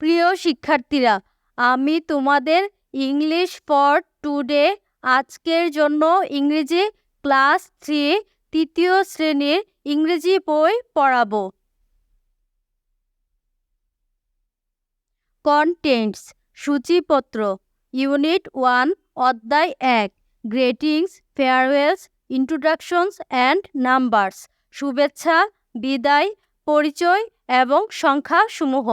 প্রিয় শিক্ষার্থীরা, আমি তোমাদের ইংলিশ ফর টুডে আজকের জন্য ইংরেজি ক্লাস থ্রি, তৃতীয় শ্রেণির ইংরেজি বই পড়াবো। কন্টেন্টস সূচিপত্র ইউনিট ওয়ান অধ্যায় এক greetings farewells introductions and numbers শুভেচ্ছা বিদায় পরিচয় এবং সংখ্যাসমূহ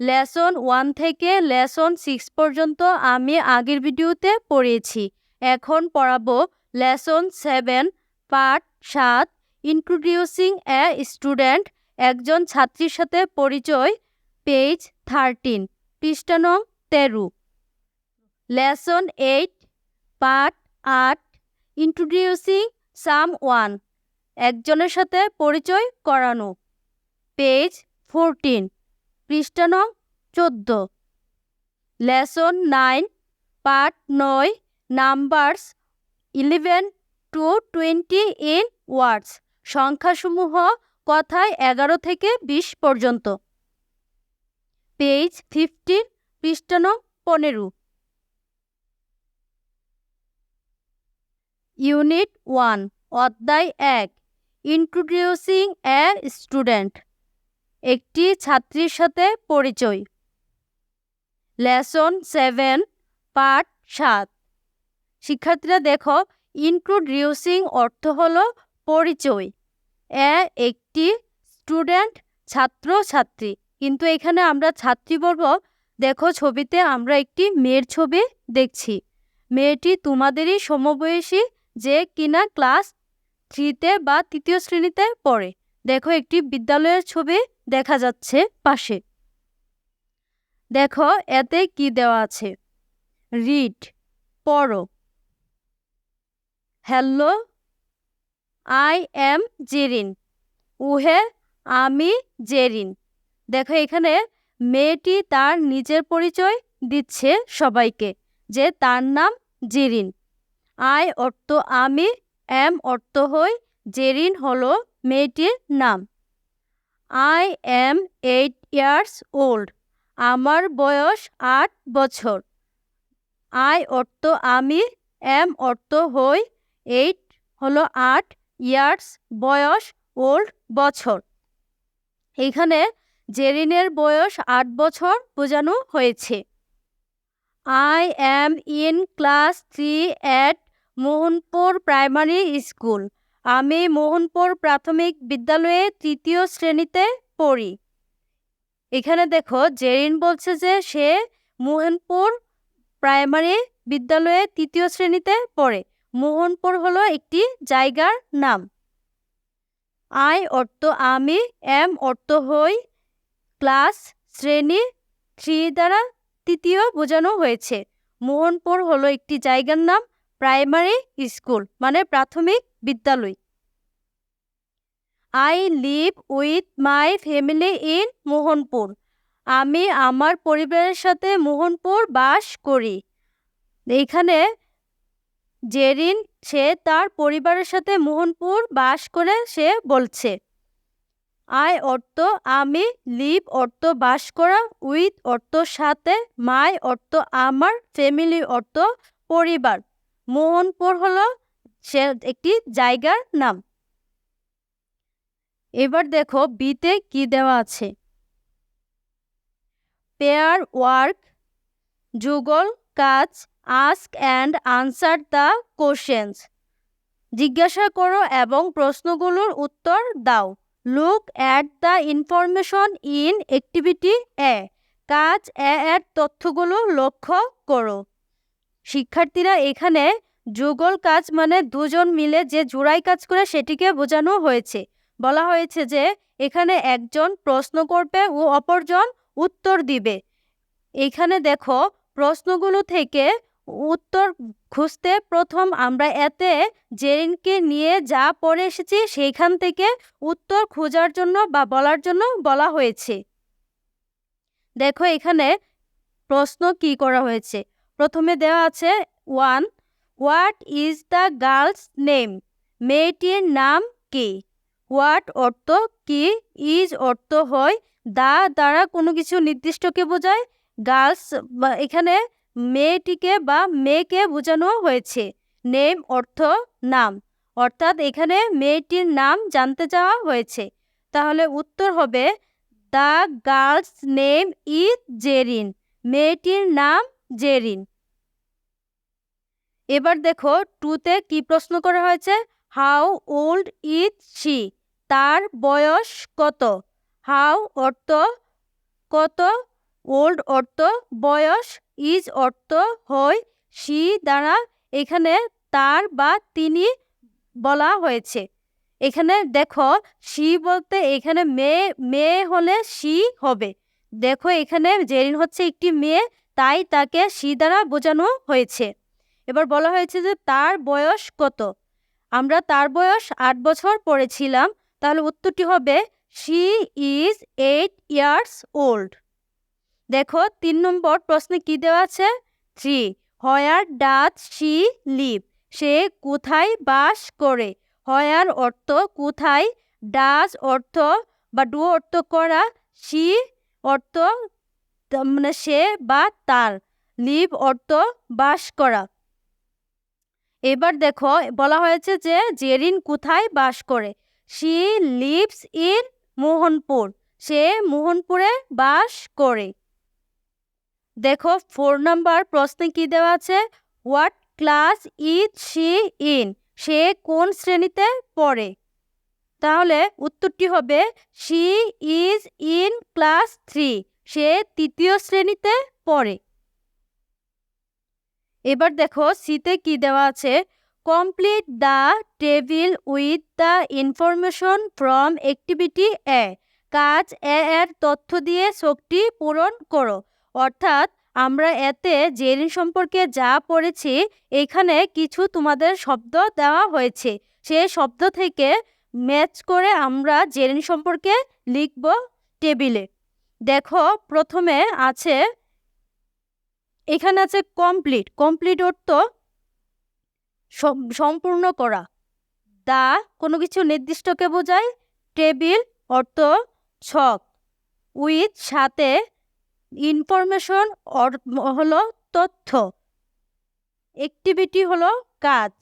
লেসন ওয়ান থেকে লেসন সিক্স পর্যন্ত আমি আগের ভিডিওতে পড়িয়েছি। এখন পড়াবো লেসন সেভেন, পার্ট সাত, ইন্ট্রোডিউসিং এ স্টুডেন্ট, একজন ছাত্রীর সাথে পরিচয়, পেজ থার্টিন, পৃষ্ঠা তেরো। লেসন এইট, পার্ট আট, ইন্ট্রোডিউসিং সাম ওয়ান, একজনের সাথে পরিচয় করানো। Page fourteen. পৃষ্ঠা নং চোদ্দ। লেসন নাইন, পার্ট নয়, numbers, eleven to twenty in words. সংখ্যাসমূহ কথায় এগারো থেকে বিশ পর্যন্ত। পেজ ফিফটিন, পৃষ্ঠা নং পনেরো। ইউনিট ওয়ান, অধ্যায় এক। Introducing a student. একটি ছাত্রীর সাথে পরিচয়। লেসন সেভেন পার্ট সাত। শিক্ষার্থীরা দেখো ইন্ট্রোডিউসিং অর্থ হল পরিচয়। এ একটি স্টুডেন্ট ছাত্র ছাত্রী কিন্তু এখানে আমরা ছাত্রী বলব, দেখো ছবিতে আমরা একটি মেয়ের ছবি দেখছি। মেয়েটি তোমাদেরই সমবয়সী যে কিনা ক্লাস থ্রিতে বা তৃতীয় শ্রেণীতে পড়ে। দেখো একটি বিদ্যালয়ের ছবি দেখা যাচ্ছে পাশে। দেখো, এতে কি দেওয়া আছে? রিড, পড়ো। Hello, I am Jerin. উহে, আমি জেরিন। দেখো, এখানে মেয়েটি তার নিজের পরিচয় দিচ্ছে সবাইকে, যে তার নাম জেরিন। আই অর্থ আমি এম অর্থ হই, জেরিন হলো মেয়েটির নাম। I am eight years old আমার বয়স আট বছর। আই অর্থ আমি এম অর্থ হই এইট হলো আট ইয়ার্স বয়স ওল্ড বছর। এখানে জেরিনের বয়স আট বছর বোঝানো হয়েছে। I am in class three at Mohanpur primary school আমি মোহনপুর প্রাথমিক বিদ্যালয়ে তৃতীয় শ্রেণীতে পড়ি। এখানে দেখো, জেরিন বলছে যে সে মোহনপুর প্রাইমারি বিদ্যালয়ে তৃতীয় শ্রেণীতে পড়ে। মোহনপুর হলো একটি জায়গার নাম। আই অর্থ আমি, এম অর্থ হই, ক্লাস শ্রেণি থ্রি দ্বারা তৃতীয় বোঝানো হয়েছে। মোহনপুর হলো একটি জায়গার নাম, প্রাইমারি স্কুল মানে প্রাথমিক বিদ্যালয়। I live with my family in Mohanpur. আমি আমার পরিবারের সাথে মোহনপুর বাস করি। এইখানে জেরিন সে তার পরিবারের সাথে মোহনপুর বাস করে সে বলছে আই অর্থ আমি লিভ অর্থ বাস করা উইথ অর্থ সাথে মাই অর্থ আমার ফ্যামিলি অর্থ পরিবার। মোহনপুর হলো সে একটি জায়গার নাম। এবার দেখো বিতে কি দেওয়া আছে। পেয়ার ওয়ার্ক যুগল, কাজ ask and answer the questions জিজ্ঞাসা করো এবং প্রশ্নগুলোর উত্তর দাও। Look at the information in activity A কাজ এ এর তথ্যগুলো লক্ষ্য করো। শিক্ষার্থীরা এখানে যুগল কাজ মানে দুজন মিলে যে জোড়াই কাজ করে সেটিকে বোঝানো হয়েছে। বলা হয়েছে যে এখানে একজন প্রশ্ন করবে ও অপরজন উত্তর দিবে। এখানে দেখো, প্রশ্নগুলো থেকে উত্তর খুঁজতে প্রথম আমরা এতে জেরিনকে নিয়ে যা পড়ে এসেছি সেইখান থেকে উত্তর খোঁজার জন্য বা বলার জন্য বলা হয়েছে। দেখো এখানে প্রশ্ন কি করা হয়েছে? প্রথমে দেওয়া আছে one what is the girl's name মেয়েটির নাম কি? হোয়াট অর্থ কি? ইজ অর্থ হয়? দা দ্বারা কোনো কিছু নির্দিষ্টকে বোঝায়? গার্লস এখানে মেয়েটিকে বা মেয়েকে বোঝানো হয়েছে। নেম অর্থ, নাম। অর্থাৎ এখানে মেয়েটির নাম জানতে চাওয়া হয়েছে। তাহলে উত্তর হবে the girl's name is Jerin মেয়েটির নাম জেরিন এবার দেখো টুতে কি প্রশ্ন করা হয়েছে? হাউ ওল্ড ইজ শি তার বয়স কত? হাউ অর্থ কত? ওল্ড অর্থ বয়স? ইজ অর্থ হয় শি দ্বারা? এখানে তার বা তিনি বলা হয়েছে। এখানে দেখো শি বলতে এখানে মেয়ে মেয়ে হলে শি হবে। দেখো এখানে জেরিন হচ্ছে একটি মেয়ে, তাই তাকে শি দ্বারা বোঝানো হয়েছে। এবার বলা হয়েছে যে তার বয়স কত? আমরা তার বয়স আট বছর পড়েছিলাম, তাহলে উত্তরটি হবে she is eight years old দেখো, তিন নম্বর প্রশ্নে কি দেওয়া আছে? Three where does she live সে কোথায় বাস করে? হয়ার অর্থ কোথায়? ডাচ অর্থ বা ডু অর্থ করা? শি অর্থ মানে সে বা তার। লিভ অর্থ বাস করা। এবার দেখো, বলা হয়েছে যে জেরিন কোথায় বাস করে? She lives in Mohanpur. সে মোহনপুরে বাস করে। দেখো ফোর নাম্বার প্রশ্নে কি দেওয়া আছে? What class is she in সে কোন শ্রেণীতে পড়ে? তাহলে উত্তরটি হবে she is in class three সে তৃতীয় শ্রেণীতে পড়ে। এবার দেখো সিতে কি দেওয়া আছে? Complete the table with the information from activity A কাজ এ এর তথ্য দিয়ে শক্তি পূরণ করো। অর্থাৎ আমরা এতে জেরিন সম্পর্কে যা পড়েছি, এখানে কিছু তোমাদের শব্দ দেওয়া হয়েছে। সে শব্দ থেকে ম্যাচ করে আমরা জেরিন সম্পর্কে লিখব টেবিলে। দেখো, প্রথমে আছে এখানে আছে কমপ্লিট কমপ্লিট অর্থ সম্পূর্ণ করা। দা কোনো কিছু নির্দিষ্টকে বোঝায় টেবিল অর্থ ছক উইথ সাথে ইনফরমেশন হলো তথ্য। অ্যাক্টিভিটি হলো কাজ।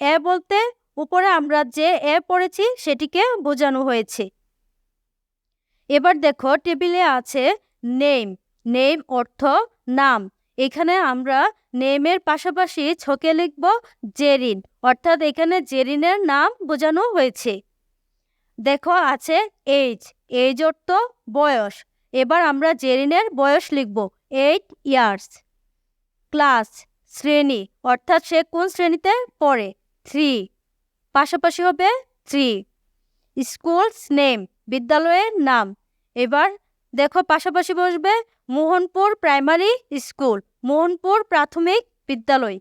এ বলতে উপরে আমরা যে এ পড়েছি সেটিকে বোঝানো হয়েছে। এবার দেখো টেবিলে আছে নেম নেম অর্থ নাম। এখানে আমরা নেমের পাশাপাশি ছকে লিখব জেরিন, অর্থাৎ এখানে জেরিনের নাম বোঝানো হয়েছে। দেখো আছে এইজ এইজ অর্থ বয়স, এবার আমরা জেরিনের বয়স লিখব এইট ইয়ার্স ক্লাস শ্রেণি, অর্থাৎ সে কোন শ্রেণীতে পড়ে? থ্রি পাশাপাশি হবে থ্রি স্কুলস নেম বিদ্যালয়ের নাম, এবার দেখো পাশাপাশি বসবে মোহনপুর প্রাইমারি স্কুল মোহনপুর প্রাথমিক বিদ্যালয়।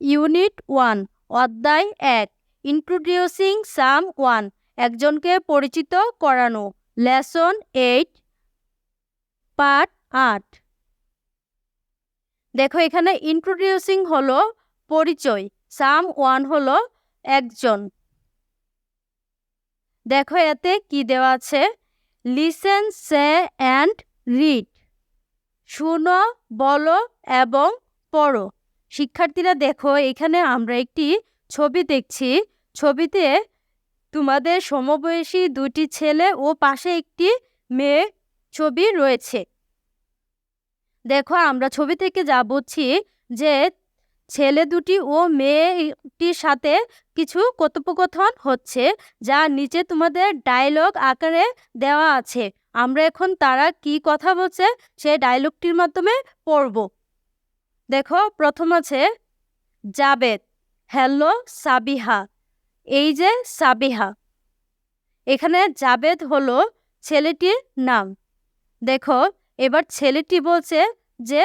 ইউনিট ওয়ান, অধ্যায় এক, ইন্ট্রোডিউসিং সাম ওয়ান, একজনকে পরিচিত করানো, লেসন এইট, পার্ট আট। দেখো এখানে ইন্ট্রোডিউসিং হলো পরিচয়, সাম ওয়ান হলো একজন। দেখো এতে কি দেওয়া আছে? Listen, say and read. শুনো, বলো এবং পড়ো। শিক্ষার্থীরা, দেখো, এখানে আমরা একটি ছবি দেখছি। ছবিতে তোমাদের সমবয়সী দুটি ছেলে ও পাশে একটি মেয়ে ছবি রয়েছে। দেখো, আমরা ছবি থেকে যা বুঝছি যে ছেলে দুটি ও মেয়েটির সাথে কিছু কথোপকথন হচ্ছে, যা নিচে তোমাদের ডায়লগ আকারে দেওয়া আছে। আমরা এখন তারা কি কথা বলছে সে ডায়লগটির মাধ্যমে পড়ব। দেখো, প্রথম আছে, জাবেদ, হ্যালো, সাবিহা, এই যে সাবিহা। এখানে জাবেদ হলো ছেলেটির নাম। দেখো, এবার ছেলেটি বলছে যে,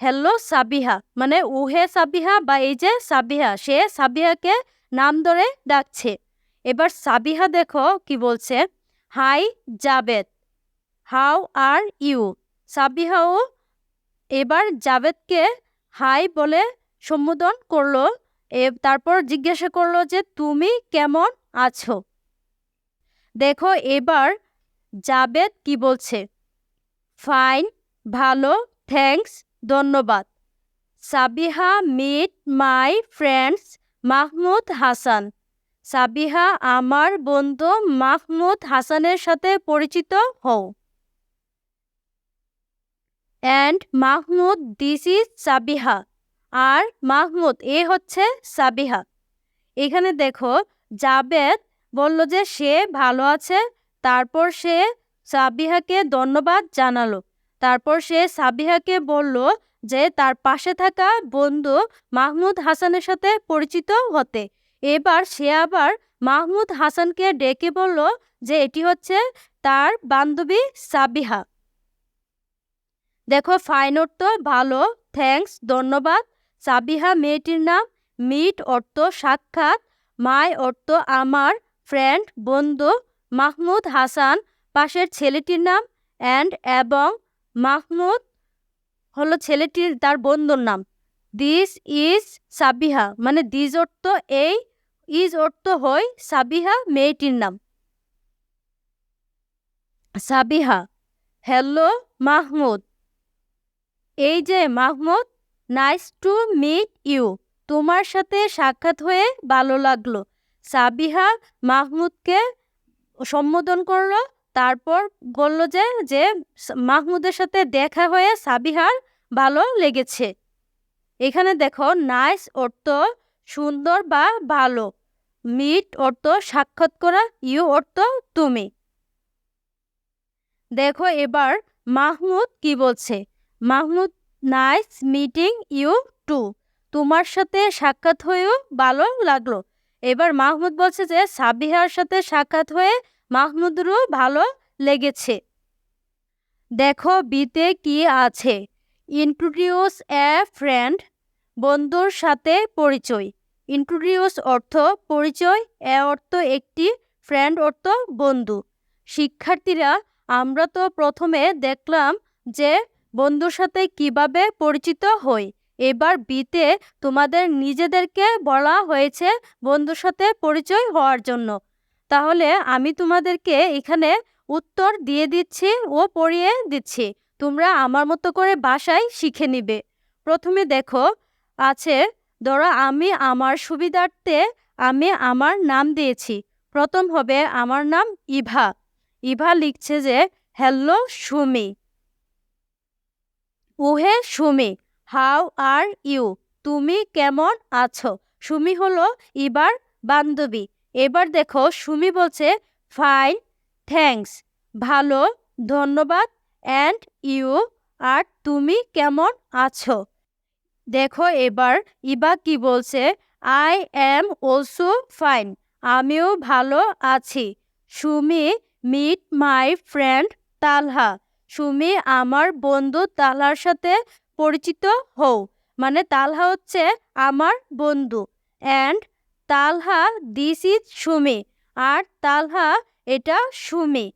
হ্যালো, সাবিহা। মানে উহে সাবিহা বা এই যে সাবিহা, সে সাবিহাকে নাম ধরে ডাকছে। এবার সাবিহা দেখো কি বলছে, hi, Jabed. How are you? সাবিহাও এবার জাবেদকে হাই বলে সম্বোধন করল, এ তারপর জিজ্ঞাসা করল যে তুমি কেমন আছো? দেখো, এবার জাবেদ কি বলছে? ফাইন, ভালো, থ্যাঙ্কস, ধন্যবাদ। Sabiha meet my friends, Mahmud Hasan. Sabiha, আমার বন্ধু মাহমুদ হাসানের সাথে পরিচিত হও। And Mahmud this is Sabiha আর মাহমুদ, এ হচ্ছে সাবিহা। এখানে দেখো, জাবেদ বলল যে সে ভালো আছে, তারপর সে সাবিহাকে ধন্যবাদ জানালো। তারপর সে সাবিহাকে বলল যে তার পাশে থাকা বন্ধু মাহমুদ হাসানের সাথে পরিচিত হতে। এবার সে আবার মাহমুদ হাসানকে ডেকে বলল যে এটি হচ্ছে তার বান্ধবী সাবিহা। দেখো ফাইন অর্থ ভালো থ্যাঙ্কস ধন্যবাদ। সাবিহা, মেয়েটির নাম মিট অর্থ সাক্ষাৎ। মাই অর্থ আমার ফ্রেন্ড বন্ধু। মাহমুদ হাসান, পাশের ছেলেটির নাম অ্যান্ড এবং মাহমুদ হলো ছেলেটির, তার বন্ধুর নাম। দিস ইজ সাবিহা মানে দিস অর্থ এই ইজ অর্থ হয় সাবিহা, মেয়েটির নাম। সাবিহা হ্যালো মাহমুদ। এই যে, Mahmud nice to meet you তোমার সাথে সাক্ষাৎ হয়ে ভালো লাগল। সাবিহা মাহমুদকে সম্বোধন করল, তারপর বলল যে যে, মাহমুদের সাথে দেখা হয়ে সাবিহার ভালো লেগেছে। এখানে দেখো নাইস অর্থ সুন্দর বা ভালো। মিট অর্থ সাক্ষাৎ করা ইউ অর্থ তুমি। দেখো এবার মাহমুদ কি বলছে। Mahmud, nice meeting you too. তোমার সাথে সাক্ষাৎ হয়েও ভালো লাগল। এবার মাহমুদ বলছে যে, সাবিহার সাথে সাক্ষাৎ হয়ে মাহমুদেরও ভালো লেগেছে। দেখো বিতে কি আছে। ইন্ট্রোডিউস এ ফ্রেন্ড, বন্ধুর সাথে পরিচয়। ইন্ট্রোডিউস অর্থ পরিচয়, এ অর্থ একটি ফ্রেন্ড, অর্থ বন্ধু। শিক্ষার্থীরা, আমরা তো প্রথমে দেখলাম যে বন্ধুর সাথে কীভাবে পরিচিত হই? এবার বিতে তোমাদের নিজেদেরকে বলা হয়েছে বন্ধুর সাথে পরিচয় হওয়ার জন্য। তাহলে আমি তোমাদেরকে এখানে উত্তর দিয়ে দিচ্ছি ও পড়িয়ে দিচ্ছি। তোমরা আমার মতো করে বাসায় শিখে নিবে। প্রথমে দেখো, আছে, ধরো আমি আমার সুবিধার্থে আমি আমার নাম দিয়েছি। প্রথম হবে আমার নাম ইভা। ইভা লিখছে যে, হ্যালো সুমি। উহে সুমি, হাউ আর ইউ? তুমি কেমন আছো? সুমি হলো ইবার বান্ধবী। এবার দেখো, সুমি বলছে, ফাইন, থ্যাঙ্কস, ভালো, ধন্যবাদ, অ্যান্ড ইউ? আর তুমি কেমন আছো? দেখো, এবার ইবা কি বলছে, আই অ্যাম অলসো ফাইন, আমিও ভালো আছি। Sumi, meet my friend Talha Sumi আমার বন্ধু তালহার সাথে পরিচিত হও। মানে তালহা হচ্ছে আমার বন্ধু। And Talha this is Sumi. আর তালহা, এটা সুমি।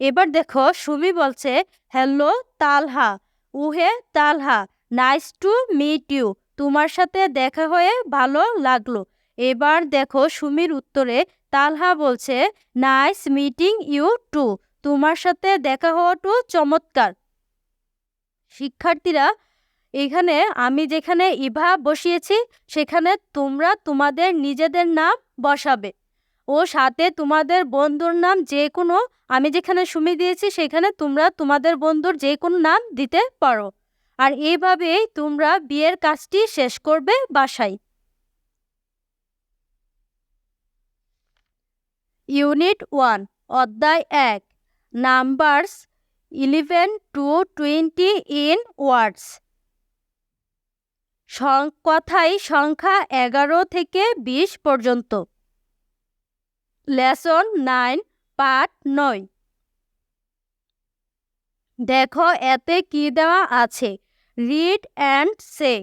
এবার দেখো, সুমি বলছে hello Talha. উহে Talha nice to meet you তোমার সাথে দেখা হয়ে ভালো লাগল। এবার দেখো, সুমির উত্তরে তালহা বলছে নাইস মিটিং ইউ টু তোমার সাথে দেখা হওয়াটু চমৎকার। শিক্ষার্থীরা, এখানে আমি যেখানে ইভা বসিয়েছি, সেখানে তোমরা তোমাদের নিজেদের নাম বসাবে ও সাথে তোমাদের বন্ধুর নাম যে কোনো আমি যেখানে সুমি দিয়েছি, সেখানে তোমরা তোমাদের বন্ধুর যে কোনো নাম দিতে পারো। আর এইভাবেই তোমরা বিয়ের কাজটি শেষ করবে বাসায়। ইউনিট ওয়ান, অধ্যায় এক। Numbers eleven to twenty in words কথাই সংখ্যা এগারো থেকে বিশ পর্যন্ত। লেসন নাইন পার্ট নয় দেখো, এতে কি দেওয়া আছে? রিড অ্যান্ড সে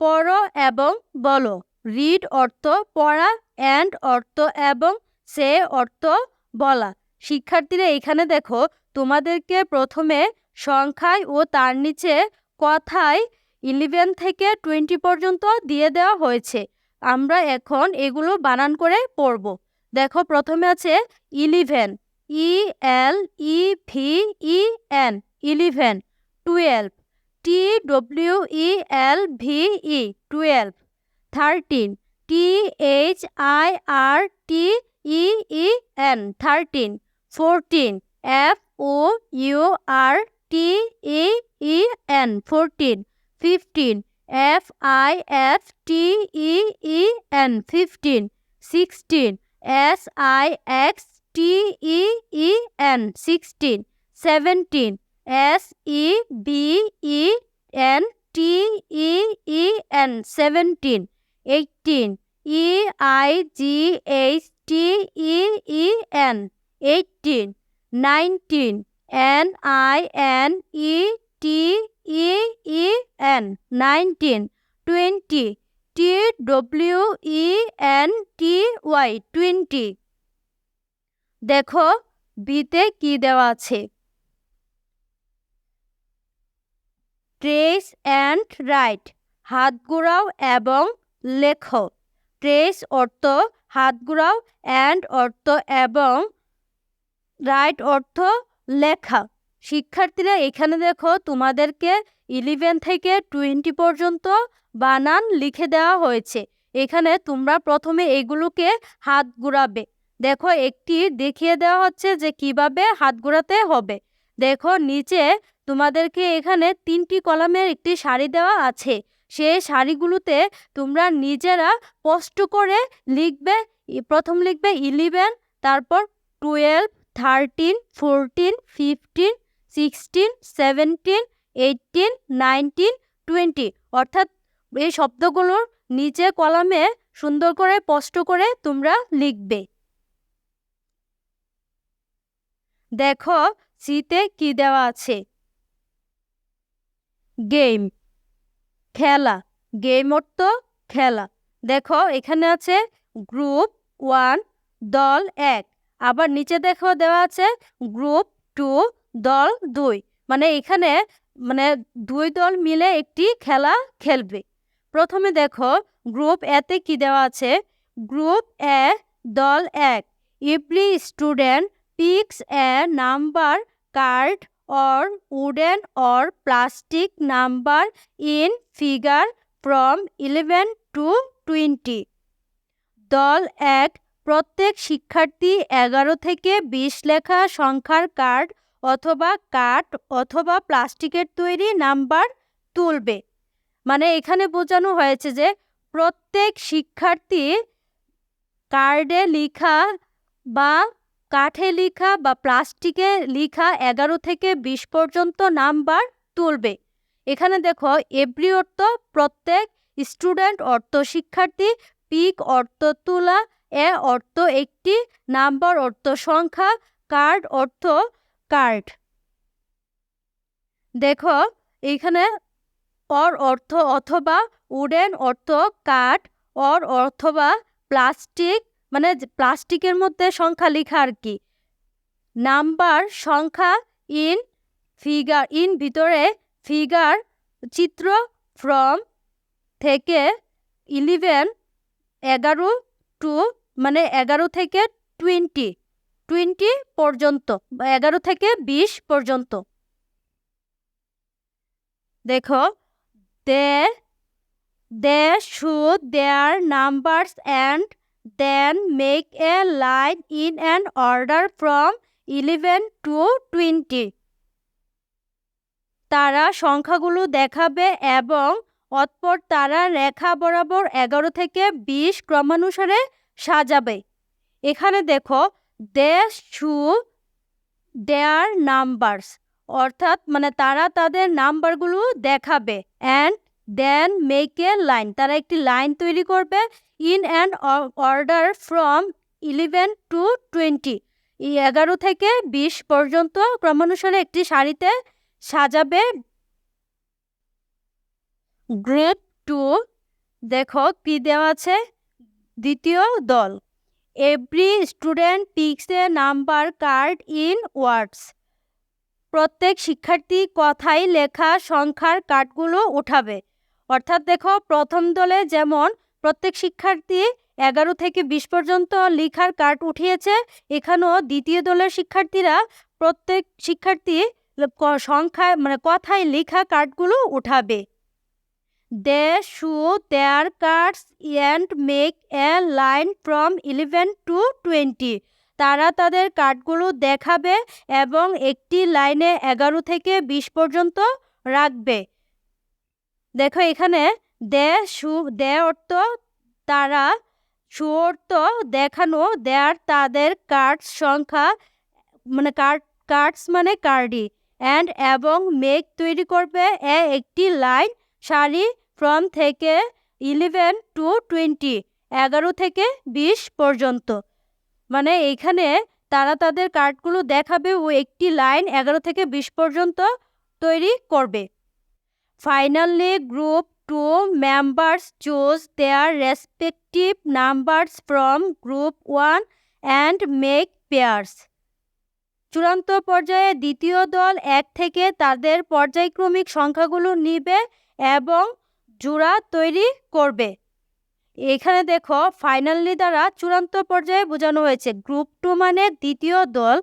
পড়ো এবং বলো। রিড অর্থ পড়া অ্যান্ড অর্থ এবং সে অর্থ বলা। শিক্ষার্থীরা এখানে দেখো, তোমাদেরকে প্রথমে সংখ্যায় ও তার নিচে কথায় ইলেভেন থেকে টোয়েন্টি পর্যন্ত দিয়ে দেওয়া হয়েছে। আমরা এখন এগুলো বানান করে পড়ব। দেখো, প্রথমে আছে eleven E L E V E N eleven twelve T W E L V E twelve thirteen T H I R T E E N thirteen fourteen F O U R T E E N fourteen fifteen F I F T E E N fifteen sixteen S I X T E E N sixteen seventeen S E V E N T E E N seventeen eighteen E I G H T E E N eighteen nineteen N I N E T E E N nineteen twenty T W E N T Y twenty দেখো, বিতে কি দেওয়া আছে? Trace and right হাত ঘোরাও এবং লেখো। Trace অর্থ, হাত ঘোরাও অ্যান্ড অর্থ এবং রাইট অর্থ লেখা। শিক্ষার্থীরা এখানে দেখো তোমাদেরকে ইলেভেন থেকে টোয়েন্টি পর্যন্ত বানান লিখে দেওয়া হয়েছে। এখানে তোমরা প্রথমে এগুলোকে হাত ঘুরাবে। দেখো একটি দেখিয়ে দেওয়া হচ্ছে যে কীভাবে হাত ঘোরাতে হবে। দেখো নিচে তোমাদেরকে এখানে তিনটি কলামের একটি শাড়ি দেওয়া আছে। সেই শাড়িগুলোতে তোমরা নিজেরা কষ্ট করে লিখবে। প্রথম লিখবে ইলেভেন তারপর twelve thirteen fourteen fifteen sixteen seventeen eighteen nineteen twenty অর্থাৎ এই শব্দগুলোর নিচে কলামে সুন্দর করে স্পষ্ট করে তোমরা লিখবে। দেখো, সিতে কি দেওয়া আছে? গেম খেলা। গেম অর্থ খেলা। দেখো, এখানে আছে গ্রুপ ওয়ান দল, এক। আবার নিচে দেখো দেওয়া আছে গ্রুপ টু দল দুই। মানে এখানে মানে দুই দল মিলে একটি খেলা খেলবে। প্রথমে দেখো গ্রুপ এতে কি দেওয়া আছে? গ্রুপ এ দল এক। Every student picks a number card or wooden or plastic number in figure from eleven to twenty দল এক প্রত্যেক শিক্ষার্থী এগারো থেকে বিশ লেখা সংখ্যার কার্ড অথবা কাঠ অথবা প্লাস্টিকের তৈরি নাম্বার তুলবে। মানে এখানে বোঝানো হয়েছে যে প্রত্যেক শিক্ষার্থী কার্ডে লিখা বা কাঠে লিখা বা প্লাস্টিকে লিখা এগারো থেকে বিশ পর্যন্ত নাম্বার তুলবে। এখানে দেখো, এভরি অর্থ প্রত্যেক স্টুডেন্ট অর্থ শিক্ষার্থী, পিক অর্থ তোলা এ অর্থ একটি নাম্বার অর্থ, সংখ্যা, কার্ড অর্থ কার্ড। দেখো, এখানে অর অর্থ অথবা উডেন অর্থ কাঠ অর অথবা প্লাস্টিক মানে প্লাস্টিকের মধ্যে সংখ্যা লেখা আর কি। নাম্বার, সংখ্যা, ইন, ফিগার, ইন ভিতরে ফিগার, চিত্র, ফ্রম থেকে ইলেভেন, এগারো, টু মানে এগারো থেকে টোয়েন্টি টোয়েন্টি পর্যন্ত, এগারো থেকে বিশ পর্যন্ত। দেখো they they should their numbers and then make a line in an order from eleven to twenty তারা সংখ্যাগুলো দেখাবে এবং অতপর তারা রেখা বরাবর এগারো থেকে বিশ ক্রমানুসারে সাজাবে। এখানে দেখো দে শু দেয়ার নাম্বারস অর্থাৎ মানে তারা তাদের নাম্বারগুলো দেখাবে and then make a line তারা একটি লাইন তৈরি করবে in and order from eleven to twenty এগারো থেকে বিশ পর্যন্ত ক্রমানুসারে একটি শাড়িতে সাজাবে। গ্রুপ টু দেখো কি দেওয়া আছে? দ্বিতীয় দল। Every student picks a number card in words প্রত্যেক শিক্ষার্থী কথায় লেখা সংখ্যার কার্ডগুলো উঠাবে। অর্থাৎ দেখো, প্রথম দলে যেমন প্রত্যেক শিক্ষার্থী এগারো থেকে বিশ পর্যন্ত লেখার কার্ড উঠিয়েছে, এখানেও দ্বিতীয় দলের শিক্ষার্থীরা প্রত্যেক শিক্ষার্থী সংখ্যায় মানে কথায় লেখা কার্ডগুলো উঠাবে। They should their cards and make a line from eleven to twenty. তারা তাদের কার্ডগুলো দেখাবে এবং একটি লাইনে এগারো থেকে বিশ পর্যন্ত রাখবে। দেখো এখানে দে শু, দে অর্থ তারা, শু অর্থ দেখানো, দেয়ার তাদের কার্ডস সংখ্যা মানে কার্ড কার্ডস মানে কার্ডি। অ্যান্ড এবং মেক তৈরি করবে একটি লাইন, সারি ফ্রম থেকে ইলেভেন টু টোয়েন্টি এগারো থেকে বিশ পর্যন্ত। মানে এইখানে তারা তাদের কার্ডগুলো দেখাবে ও একটি লাইন এগারো থেকে বিশ পর্যন্ত তৈরি করবে। Finally group two members choose their respective numbers from group one and make pairs চূড়ান্ত পর্যায়ে দ্বিতীয় দল এক থেকে তাদের পর্যায়ক্রমিক সংখ্যাগুলো নিবে এবং জোড়া তৈরি করবে। এখানে দেখো ফাইনালি দ্বারা চূড়ান্ত পর্যায়ে বোঝানো হয়েছে। গ্রুপ টু মানে দ্বিতীয় দল।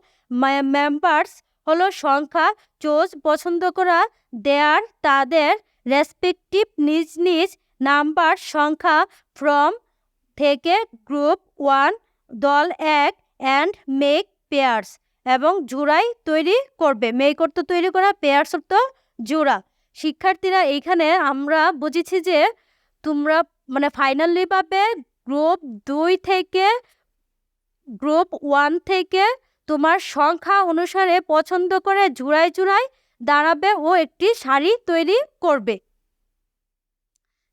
মেম্বার্স হলো সংখ্যা চোজ পছন্দ করা দেয়ার তাদের রেসপেক্টিভ নিজ নিজ নাম্বার সংখ্যা ফ্রম থেকে গ্রুপ ওয়ান দল এক অ্যান্ড মেক পেয়ার্স এবং জোড়াই তৈরি করবে। মেক অর্থ তৈরি করা পেয়ার্স অর্থ জোড়া। শিক্ষার্থীরা এইখানে আমরা বুঝেছি যে তোমরা মানে ফাইনালি পাবে গ্রুপ দুই থেকে গ্রুপ ওয়ান থেকে তোমার সংখ্যা অনুসারে পছন্দ করে জোড়ায় জোড়ায় দাঁড়াবে ও একটি শাড়ি তৈরি করবে।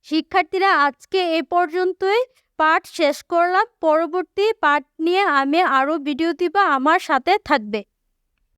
শিক্ষার্থীরা, আজকে এই পর্যন্তই। পাঠ শেষ করলাম। পরবর্তী পাঠ নিয়ে আমি আরও ভিডিও দিব। আমার সাথে থাকবে।